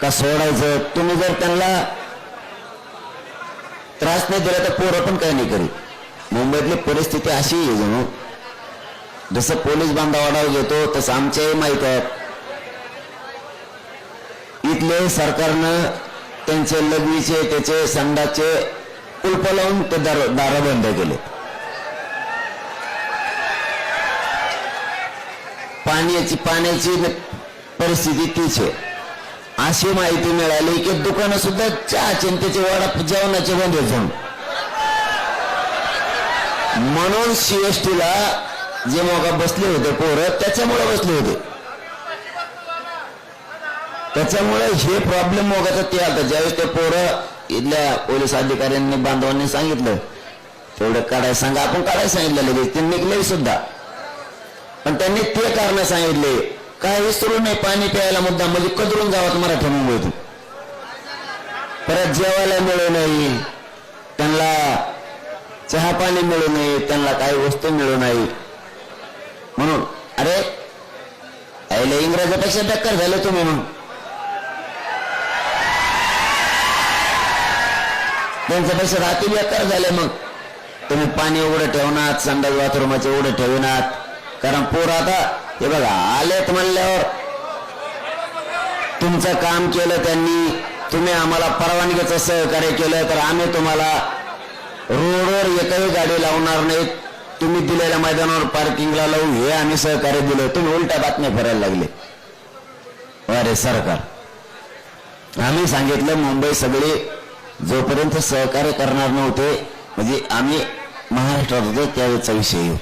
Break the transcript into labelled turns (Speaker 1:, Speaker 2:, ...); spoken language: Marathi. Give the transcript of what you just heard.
Speaker 1: का सोडायचं? तुम्ही जर त्यांना त्रास नाही दिला तर पोरं पण काही नाही करीत. मुंबईतली परिस्थिती अशी आहे जणू. जसं पोलीस बांधावाडाव घेतो तसं आमच्याही माहीत आहे. इथले सरकारनं त्यांचे लघवीचे त्याचे संडाचे कुलप लावून ते दार दारा बंद केले. पाण्याची पाण्याची परिस्थिती तीच आहे. अशी माहिती मिळाली की दुकानं सुद्धा चहा चिंतेचे वाडा जेवणाचे बंद आहेत म्हणून सीएसटीला जे मोगा बसले होते पोरं त्याच्यामुळे बसले होते. त्याच्यामुळे हे प्रॉब्लेम मोगाचं ते आता ज्यावेळेस ते पोरं इथल्या पोलीस अधिकाऱ्यांनी बांधवांनी सांगितलं तेवढं काढायला सांगा. आपण काढायला सांगितलं लगेच. ते निघले सुद्धा. पण त्यांनी ते कारण सांगितले काय विसरू नाही पाणी प्यायला मुद्दा म्हणजे कदरून गावात मराठा मुंबईत. परत जेवायला मिळू नाही त्यांना चहा पाणी मिळू नये त्यांना काही वस्तू मिळू नाही. म्हणून अरे आईला इंग्रजापेक्षा टक्कर झाले तुम्ही म्हणून. त्यांच्यापेक्षा रात्री बेकार झाले मग. तुम्ही पाणी एवढं ठेवणार संडास बाथरूमाचे उघडं ठेवणार. कारण पोर आता हे बघा आलेत तुम्हाला तुमचं काम केलं त्यांनी. तुम्ही आम्हाला परवानगीचं सहकार्य केलं तर आम्ही तुम्हाला रोडवर एकही गाडी लावणार नाहीत. तुम्ही दिलेल्या मैदानावर पार्किंगला लावू हे आम्ही सहकार्य दिलं. तुम्ही उलट्या बातम्या फिरायला लागले. अरे सरकार. आम्ही सांगितलं मुंबई सगळे जोपर्यंत सहकार्य करणार नव्हते म्हणजे आम्ही महाराष्ट्रात होतो त्यावेळेचा विषय येऊ